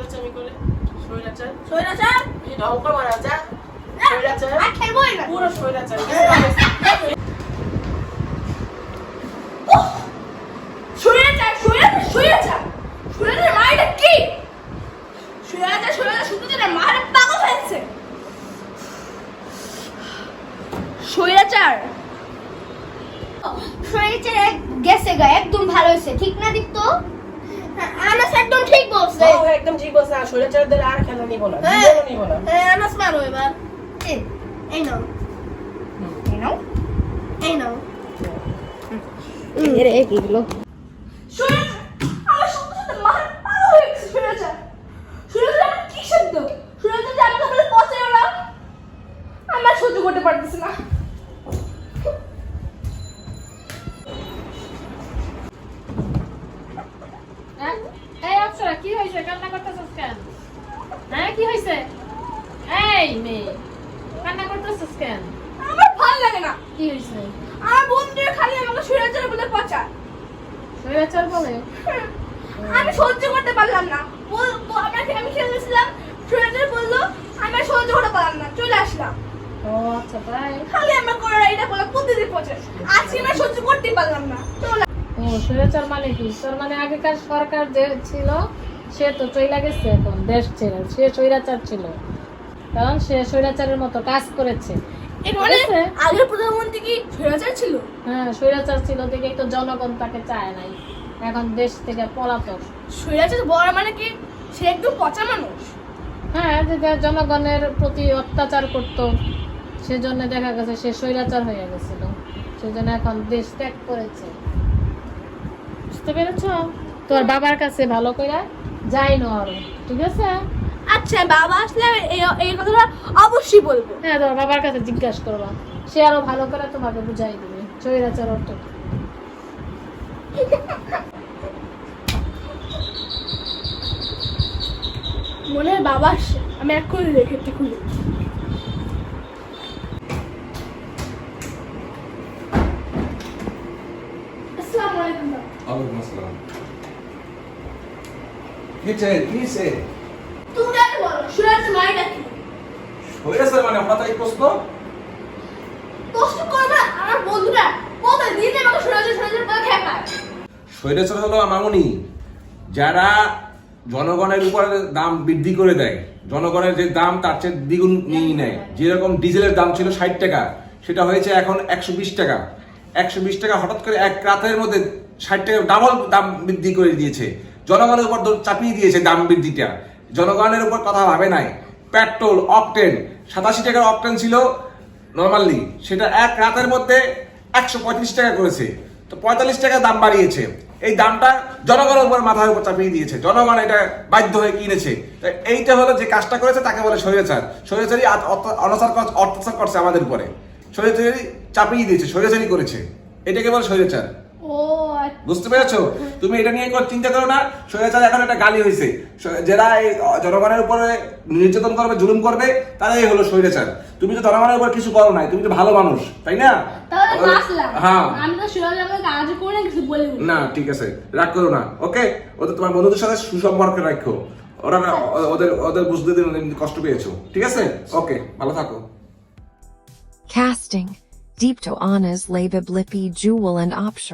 শৈলাচার আমি করে এই মারা যা। আর খেলবোই না পুরো স্বৈরাচার। স্বৈরাচার গেছে গা একদম ভালো হয়েছে। ঠিক না দীপ্ত? আনাস একদম ঠিক বলছে। ও একদম ঠিক বলছে। আর শৈলাচারদের আর খেলা নিব না হ্যাঁ। জীবনও নিব না। হ্যাঁ আনাস মারো এবার। এই, এই নাও। এই নাও। এই নাও। এর এক এগুলো স্বৈরাচার আমার সত্যি সত্যি মায়ের পাগল হয়ে গেছে স্বৈরাচার স্বৈরাচার কি শব্দ? স্বৈরাচার আমাকে বলে পচে ওরা আমার সহ্য করতে পারতেছি না। কি হয়েছে? কান্না করতেছিস কেন? হ্যাঁ কি হয়েছে? এই মেয়ে কান্না করতেছিস কেন? আমার ভালো লাগে না। কি হয়েছে? আমার বন্ধুরা খালি আমাকে স্বৈরাচার বলে পচা স্বৈরাচার বলে? আমি সহ্য করতে পারলাম না। আমরা আমি খেলতেছিলাম স্টুডেন্টরা বলল আমি সহ্য করতে পারলাম না চলে আসলাম। ও আচ্ছা তাই? খালি আমরা করে এটা বলে প্রতিদিন পচে আজকে আমরা সহ্য করতে পারলাম না। চলে ও মানে কি? তোর মানে আগেকার সরকার যে ছিল সে তো চইলা গেছে এখন দেশ ছেড়ে সে স্বৈরাচার ছিল। কারণ সে স্বৈরাচারের মতো কাজ করেছে। মানে। আগের প্রধানমন্ত্রী কি স্বৈরাচার ছিল? হ্যাঁ স্বৈরাচার ছিল দেখেই তো জনগণ তাকে চায় নাই। এখন দেশ থেকে পলাতক। স্বৈরাচার বড় মানে কি সে একদম পচা মানুষ? হ্যাঁ যে যে জনগণের প্রতি অত্যাচার করত সেজন্য দেখা গেছে সে স্বৈরাচার হয়ে গেছিল। সেজন্য এখন দেশ ত্যাগ করেছে। বুঝতে পেরেছ? তোর বাবার কাছে ভালো করে যাই না আরও ঠিক আছে? আচ্ছা বাবা আসলে এই এই কথাটা অবশ্যই বলব। হ্যাঁ তোর বাবার কাছে জিজ্ঞাসা করবা। সে আরও ভালো করে তোমাকে বুঝাই দিবে স্বৈরাচার অর্থ মনে হয় বাবা আমি এক্ষুনি রেখে খুলি। আসসালামু আলাইকুম বাবা। আসসালাম। কি চাই কি সে? তুমি আগে বলো স্বৈরাচার মানেটা কি? হয়েছে মানে হঠাৎ প্রশ্ন? কষ্ট করবে আমার বন্ধুরা প্রতিদিন আমাকে স্বৈরাচার স্বৈরাচার করে খেপায়। স্বৈরাচার হলো মামুনি। যারা জনগণের উপর দাম বৃদ্ধি করে দেয় জনগণের যে দাম তার চেয়ে দ্বিগুণ নিয়ে নেয়। যেরকম ডিজেলের দাম ছিল ষাট টাকা সেটা হয়েছে এখন একশো বিশ টাকা। একশো বিশ টাকা হঠাৎ করে এক রাতের মধ্যে ষাট টাকা ডাবল দাম বৃদ্ধি করে দিয়েছে। জনগণের উপর চাপিয়ে দিয়েছে দাম বৃদ্ধিটা। জনগণের উপর কথা ভাবে নাই। পেট্রোল, অকটেন, সাতাশি টাকার অকটেন ছিল নর্মালি। সেটা এক রাতের মধ্যে একশো পঁয়ত্রিশ টাকা করেছে। তো পঁয়তাল্লিশ টাকা দাম বাড়িয়েছে। এই দামটা জনগণের উপর মাথার উপর চাপিয়ে দিয়েছে। জনগণ এটা বাধ্য হয়ে কিনেছে। এইটা হলো যে কাজটা করেছে তাকে বলে স্বৈরাচার। স্বৈরাচারী আত- অনাচার অত্যাচার করছে আমাদের উপরে। স্বৈরাচারী চাপিয়ে দিয়েছে, স্বৈরাচারী করেছে। এটাকে বলে স্বৈরাচার। বুঝতে পেরেছ? তুমি এটা নিয়ে কোনো চিন্তা করো না। স্বৈরাচার এখন একটা গালি হয়েছে যারা এই জনগণের উপরে নির্যাতন করবে জুলুম করবে তারাই হলো স্বৈরাচার। তুমি তো জনগণের উপর কিছু করো নাই তুমি তো ভালো মানুষ তাই না? হ্যাঁ। না ঠিক আছে রাগ করো না ওকে? ওদের তোমার বন্ধুদের সাথে সুসম্পর্ক রাখো। ওরা ওদের ওদের বুঝতে দিন কষ্ট পেয়েছ ঠিক আছে? ওকে ভালো থাকো। Casting. Deep to Anna's Leba Blippy Jewel and Option.